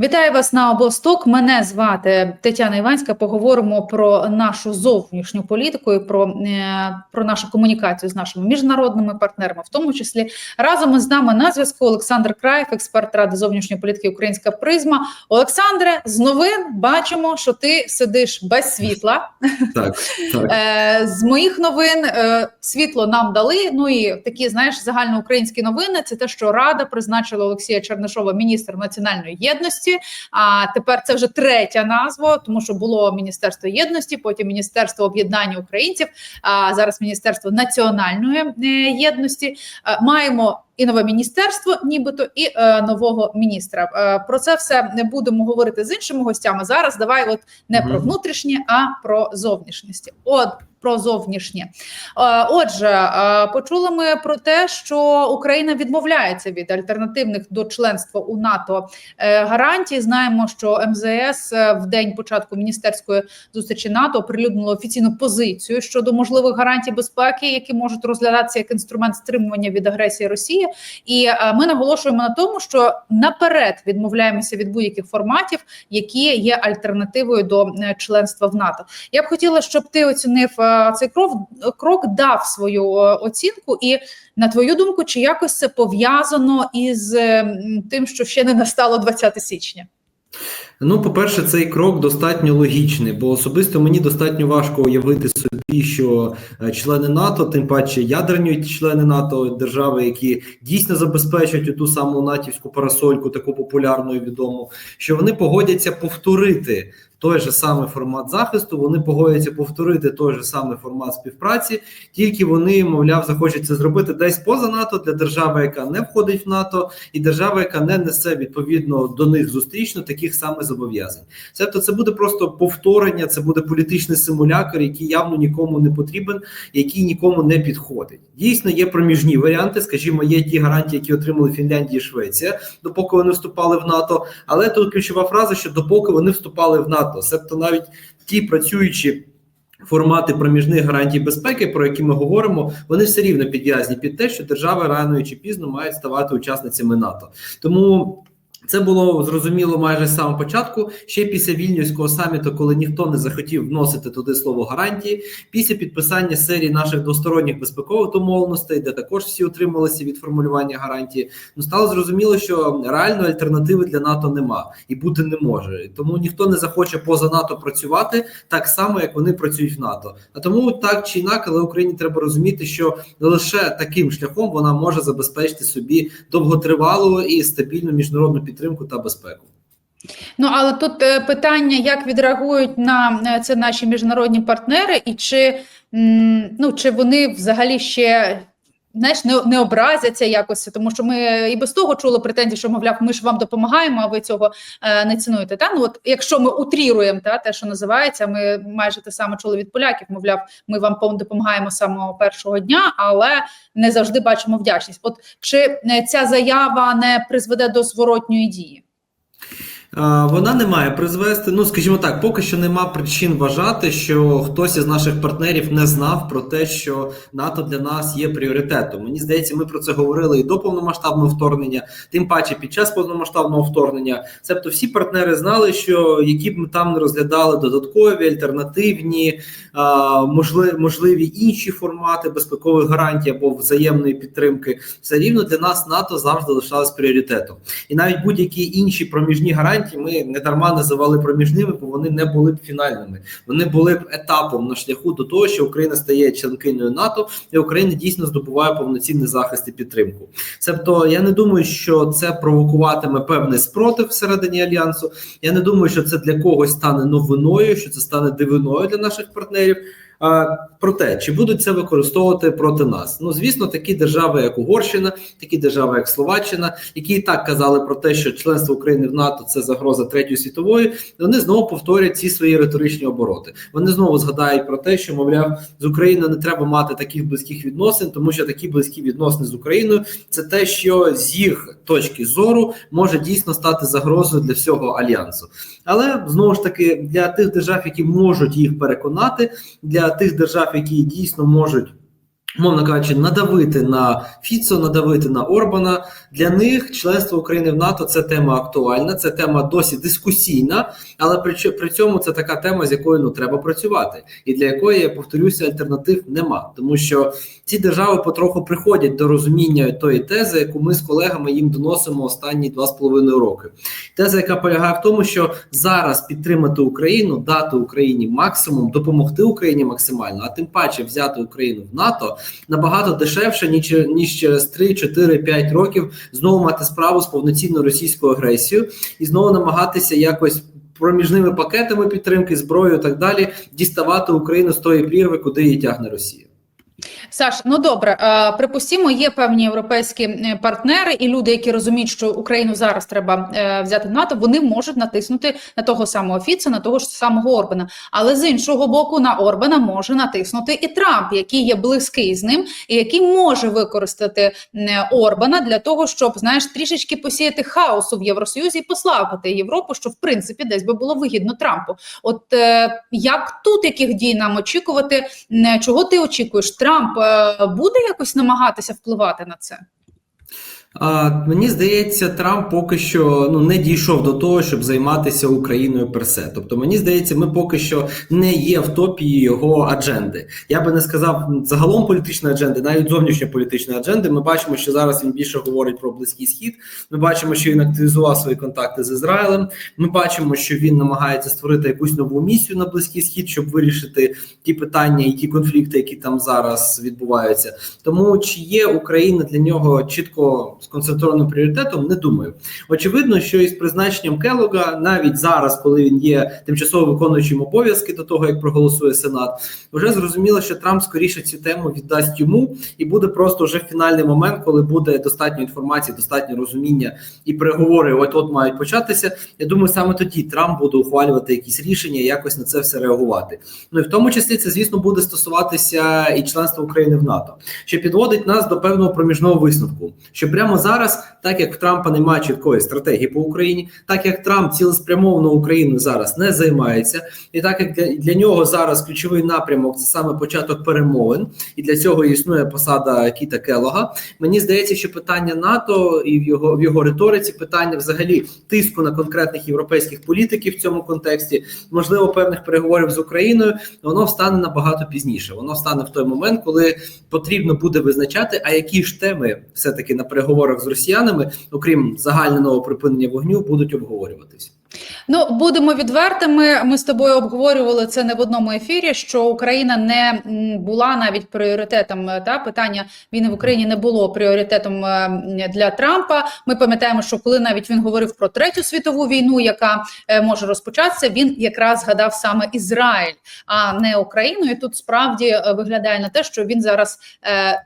Вітаю вас на областок. Мене звати Тетяна Іванська. Поговоримо про нашу зовнішню політику і про, е, про нашу комунікацію з нашими міжнародними партнерами, в тому числі разом із нами на зв'язку Олександр Краєв, експерт ради зовнішньої політики Українська призма. Олександре, з новин бачимо, що ти сидиш без світла. Так, так. Е, З моїх новин е, світло нам дали. Ну і такі, знаєш, загальноукраїнські новини. Це те, що Рада призначила Олексія Чернишова міністр національної єдності. А тепер це вже третя назва, тому що було Міністерство єдності, потім Міністерство об'єднання українців. А зараз Міністерство національної е, єдності. Е, Маємо і нове міністерство, нібито, і е, нового міністра. Е, про це все не будемо говорити з іншими гостями. Зараз давай, от не Мгм. про внутрішнє, а про зовнішність. От про зовнішнє. Е, Отже, е, почули ми про те, що Україна відмовляється від альтернативних до членства у НАТО е, гарантій. Знаємо, що МЗС в день початку міністерської зустрічі НАТО оприлюднило офіційну позицію щодо можливих гарантій безпеки, які можуть розглядатися як інструмент стримування від агресії Росії. І ми наголошуємо на тому, що наперед відмовляємося від будь-яких форматів, які є альтернативою до членства в НАТО. Я б хотіла, щоб ти оцінив цей крок, крок дав свою е, оцінку, і на твою думку, чи якось це пов'язано із е, тим, що ще не настало 20 січня? Ну, по-перше, цей крок достатньо логічний, бо особисто мені достатньо важко уявити собі, що е, члени НАТО, тим паче ядерні члени НАТО, держави, які дійсно забезпечують ту саму натівську парасольку, таку популярну і відому, що вони погодяться повторити. Той же самий формат захисту, вони погодяться повторити той же самий формат співпраці, тільки вони, мовляв, захочуть це зробити десь поза НАТО для держави, яка не входить в НАТО, і держава, яка не несе відповідно до них зустрічно таких самих зобов'язань. Тобто це буде просто повторення, це буде політичний симулятор, який явно нікому не потрібен, який нікому не підходить. Дійсно, є проміжні варіанти. Скажімо, є ті гарантії, які отримали Фінляндія і Швеція, допоки вони вступали в НАТО. Але тут ключова фраза, що допоки вони вступали в НАТО, себто навіть ті працюючі. Формати проміжних гарантій безпеки, про які ми говоримо, вони все рівно підв'язані під те, що держави рано чи пізно мають ставати учасницями НАТО. Тому це було зрозуміло майже з самого початку. Ще після вільнюського саміту, коли ніхто не захотів вносити туди слово гарантії, після підписання серії наших двосторонніх безпекових домовленостей, де також всі утрималися від формулювання гарантії, ну стало зрозуміло, що реальної альтернативи для НАТО нема і бути не може. Тому ніхто не захоче поза НАТО працювати так само, як вони працюють в НАТО. А тому так чи інакше, Україні треба розуміти, що лише таким шляхом вона може забезпечити собі довготривалу і стабільну міжнародну підтримку та безпеку. Ну але тут е, питання, як відреагують на е, це наші міжнародні партнери, і чи, ну, чи вони взагалі ще. Знаєш, не, не образяться якось, тому що ми і без того чули претензії, що мовляв, ми ж вам допомагаємо, а ви цього е, не цінуєте. Та ну от якщо ми утріруємо та те, що називається, ми майже те саме чули від поляків. Мовляв, ми вам допомагаємо самого першого дня, але не завжди бачимо вдячність. От чи е, ця заява не призведе до зворотньої дії? Вона не має призвести. Ну, скажімо так, поки що нема причин вважати, що хтось із наших партнерів не знав про те, що НАТО для нас є пріоритетом. Мені здається, ми про це говорили і до повномасштабного вторгнення, тим паче під час повномасштабного вторгнення. Тобто, всі партнери знали, що які б ми там не розглядали додаткові альтернативні, можливі, можливі інші формати безпекових гарантій або взаємної підтримки, все рівно для нас НАТО завжди лишалось пріоритетом. І навіть будь-які інші проміжні гарантії ми не дарма називали проміжними, бо вони не були б фінальними. Вони були б етапом на шляху до того, що Україна стає членкиною НАТО, і Україна дійсно здобуває повноцінний захист і підтримку. Тобто, я не думаю, що це провокуватиме певний спротив всередині альянсу. Я не думаю, що це для когось стане новиною, що це стане дивиною для наших партнерів. А, Проте, чи будуть це використовувати проти нас? Ну звісно, такі держави, як Угорщина, такі держави, як Словаччина, які і так казали про те, що членство України в НАТО це загроза третьої світової. Вони знову повторять ці свої риторичні обороти. Вони знову згадають про те, що мовляв з Україною не треба мати таких близьких відносин, тому що такі близькі відносини з Україною це те, що з їх точки зору може дійсно стати загрозою для всього альянсу. Але знову ж таки для тих держав, які можуть їх переконати, для тих держав, які дійсно можуть Мовно кажучи, надавити на Фіцо, надавити на Орбана. Для них членство України в НАТО це тема актуальна, це тема досі дискусійна, але при, при цьому це така тема, з якою ну треба працювати, і для якої я повторюся, альтернатив нема, тому що ці держави потроху приходять до розуміння тої тези, яку ми з колегами їм доносимо останні два з половиною роки. Теза, яка полягає в тому, що зараз підтримати Україну, дати Україні максимум, допомогти Україні максимально, а тим паче взяти Україну в НАТО набагато дешевше, ніж, ніж через 3, 4, 5 років знову мати справу з повноцінною російською агресією і знову намагатися якось. Проміжними пакетами підтримки, зброєю і так далі діставати Україну з тої прірви, куди її тягне Росія. Саш, ну добре, е, припустімо, є певні європейські е, партнери і люди, які розуміють, що Україну зараз треба е, взяти в НАТО, вони можуть натиснути на того самого Фіца, на того ж самого Орбана. Але з іншого боку, на Орбана може натиснути і Трамп, який є близький з ним, і який може використати Орбана для того, щоб знаєш трішечки посіяти хаосу в Євросоюзі і послабити Європу, що в принципі десь би було вигідно Трампу. От як тут яких дій нам очікувати? Чого ти очікуєш? Трамп е, буде якось намагатися впливати на це? А, мені здається, Трамп поки що ну не дійшов до того, щоб займатися Україною персе. Тобто, мені здається, ми поки що не є в топі його адженди. Я би не сказав загалом політичної адженди, навіть зовнішньополітичної адженди. Ми бачимо, що зараз він більше говорить про близький схід. Ми бачимо, що він активізував свої контакти з Ізраїлем. Ми бачимо, що він намагається створити якусь нову місію на близький схід, щоб вирішити ті питання і ті конфлікти, які там зараз відбуваються. Тому чи є Україна для нього чітко сконцентрованим пріоритетом, не думаю. Очевидно, що із призначенням Келога, навіть зараз, коли він є тимчасово виконуючим обов'язки до того, як проголосує Сенат, вже зрозуміло, що Трамп скоріше цю тему віддасть йому, і буде просто вже фінальний момент, коли буде достатньо інформації, достатньо розуміння і переговори. От от мають початися. Я думаю, саме тоді Трамп буде ухвалювати якісь рішення, якось на це все реагувати. Ну і в тому числі це, звісно, буде стосуватися і членства України в НАТО, що підводить нас до певного проміжного висновку, що прямо зараз, так як в Трампа немає чіткої стратегії по Україні, так як Трамп цілеспрямовано Україною зараз не займається, і так як для, для нього зараз ключовий напрямок це саме початок перемовин, і для цього існує посада Кіта Келога. Мені здається, що питання НАТО і в його в його риториці питання взагалі тиску на конкретних європейських політиків в цьому контексті, можливо, певних переговорів з Україною, воно встане набагато пізніше. Воно встане в той момент, коли потрібно буде визначати, а які ж теми все таки на переговорах з росіянами, окрім загального припинення вогню, будуть обговорюватись. Ну будемо відвертими. Ми з тобою обговорювали це не в одному ефірі. Що Україна не була навіть пріоритетом е, та питання війни в Україні не було пріоритетом е, для Трампа. Ми пам'ятаємо, що коли навіть він говорив про третю світову війну, яка е, може розпочатися, він якраз згадав саме Ізраїль, а не Україну. І тут справді виглядає на те, що він зараз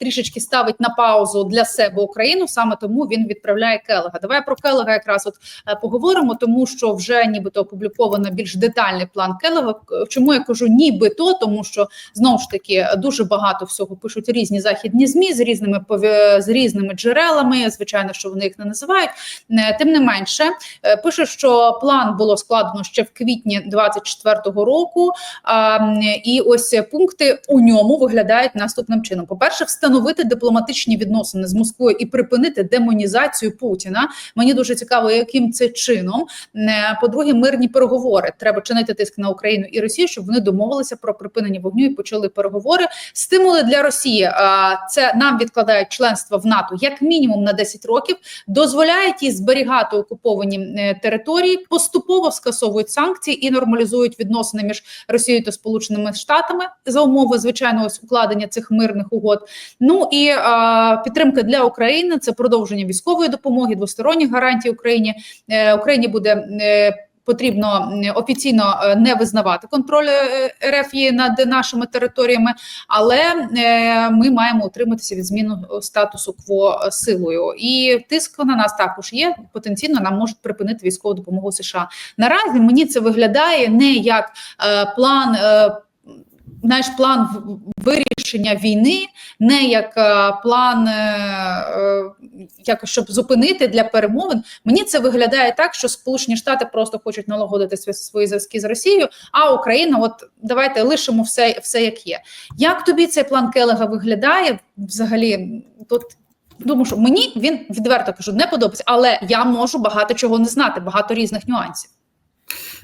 трішечки ставить на паузу для себе Україну. Саме тому він відправляє Келега. Давай про Келега якраз от поговоримо, тому що вже нібито опубліковано більш детальний план Келега. Чому я кажу нібито? Тому що знову ж таки дуже багато всього пишуть різні західні змі з різними з різними джерелами. Звичайно, що вони їх не називають. Е, Тим не менше, е, пише, що план було складено ще в квітні 24-го року. І ось пункти у ньому виглядають наступним чином: по-перше, встановити дипломатичні відносини з Москвою і припинити демонізацію Путіна. Мені дуже цікаво, яким це чином. Е, По-друге, мирні переговори. Треба чинити тиск на Україну і Росію, щоб вони домовилися про припинення вогню і почали переговори. Стимули для Росії а, це нам відкладають членство в НАТО як мінімум на 10 років, дозволяють їй зберігати окуповані е, території, поступово скасовують санкції і нормалізують відносини між Росією та Сполученими Штатами за умови звичайно ось укладення цих мирних угод. Ну і а, підтримка для України це продовження військової допомоги, двосторонніх гарантій Україні. Е, Україні буде. е, Потрібно офіційно е, не визнавати контроль е, РФ над нашими територіями, але е, ми маємо утриматися від зміни статусу кво силою. І тиск на нас також є. Потенційно нам можуть припинити військову допомогу США. Наразі мені це виглядає не як план. Знаєш, план вирішення війни, не як е, план е, е, щоб зупинити для перемовин. Мені це виглядає так, що Сполучені Штати просто хочуть налагодити свої, зв'язки з Росією, а Україна, от давайте лишимо все, все як є. Як тобі цей план Келега виглядає? Взагалі, тут думаю, що мені він відверто кажу, не подобається, але я можу багато чого не знати, багато різних нюансів.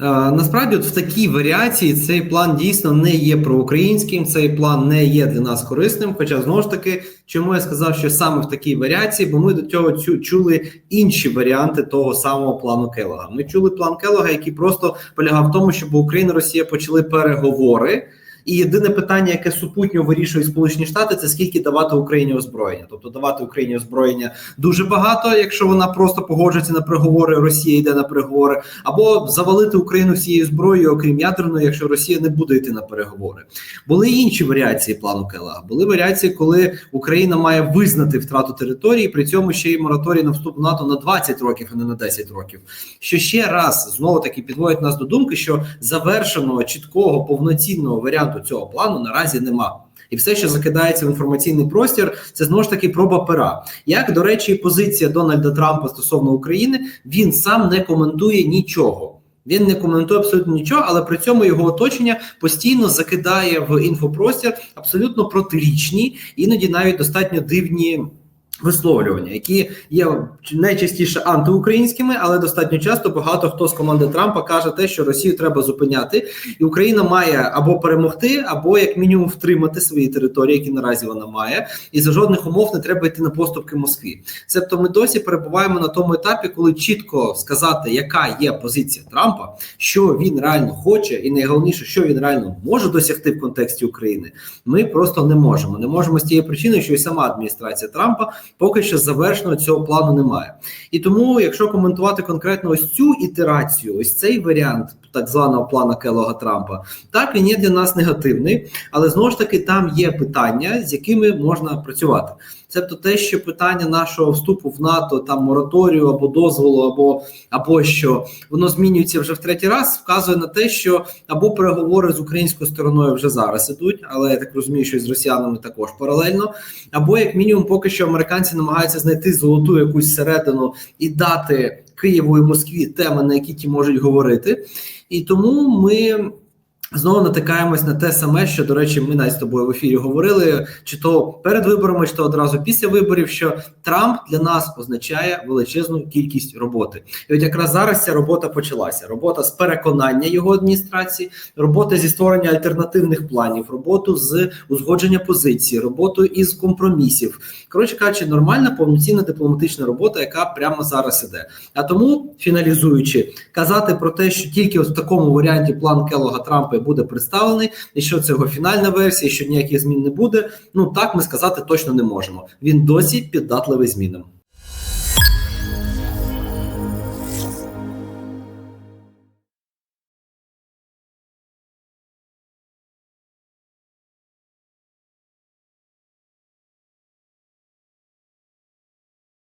Е, Насправді, от в такій варіації цей план дійсно не є проукраїнським, цей план не є для нас корисним. Хоча знову ж таки, чому я сказав, що саме в такій варіації, бо ми до цього чули інші варіанти того самого плану Келога. Ми чули план Келога, який просто полягав в тому, щоб Україна і Росія почали переговори. І єдине питання, яке супутньо вирішують Сполучені Штати, це скільки давати Україні озброєння. Тобто давати Україні озброєння дуже багато, якщо вона просто погоджується на переговори, Росія йде на переговори, або завалити Україну всією зброєю, окрім ядерної, якщо Росія не буде йти на переговори. Були й інші варіації плану Келага. Були варіації, коли Україна має визнати втрату території, при цьому ще й мораторій на вступ НАТО на 20 років, а не на 10 років. Що ще раз знову таки підводить нас до думки, що завершеного чіткого повноцінного варіанту цього плану наразі нема. І все, що закидається в інформаційний простір, це знову ж таки проба пера. Як до речі, позиція Дональда Трампа стосовно України, він сам не коментує нічого. Він не коментує абсолютно нічого, але при цьому його оточення постійно закидає в інфопростір абсолютно протирічні, іноді навіть достатньо дивні. Висловлювання, які є найчастіше антиукраїнськими, але достатньо часто багато хто з команди Трампа каже те, що Росію треба зупиняти, і Україна має або перемогти, або як мінімум втримати свої території, які наразі вона має, і за жодних умов не треба йти на поступки Москві. Себто ми досі перебуваємо на тому етапі, коли чітко сказати, яка є позиція Трампа, що він реально хоче, і найголовніше, що він реально може досягти в контексті України. Ми просто не можемо. Не можемо з тієї причини, що і сама адміністрація Трампа поки що завершеного цього плану немає. І тому, якщо коментувати конкретно ось цю ітерацію, ось цей варіант так званого плана Келога Трампа, так він є для нас негативний, але знову ж таки там є питання, з якими можна працювати. Тобто те, що питання нашого вступу в НАТО, там мораторію або дозволу, або або що воно змінюється вже в третій раз, вказує на те, що або переговори з українською стороною вже зараз ідуть, але я так розумію, що і з росіянами також паралельно, або як мінімум, поки що американці намагаються знайти золоту якусь середину і дати Києву і Москві теми, на які ті можуть говорити. І тому ми знову натикаємось на те саме, що, до речі, ми навіть з тобою в ефірі говорили, чи то перед виборами, чи то одразу після виборів, що Трамп для нас означає величезну кількість роботи. І от якраз зараз ця робота почалася: робота з переконання його адміністрації, робота зі створення альтернативних планів, роботу з узгодження позицій, роботу із компромісів. Коротше кажучи, нормальна повноцінна дипломатична робота, яка прямо зараз іде. А тому, фіналізуючи, казати про те, що тільки в такому варіанті план Келога Трампа буде представлений, і що це його фінальна версія, що ніяких змін не буде. Ну так ми сказати точно не можемо. Він досі піддатливий змінам.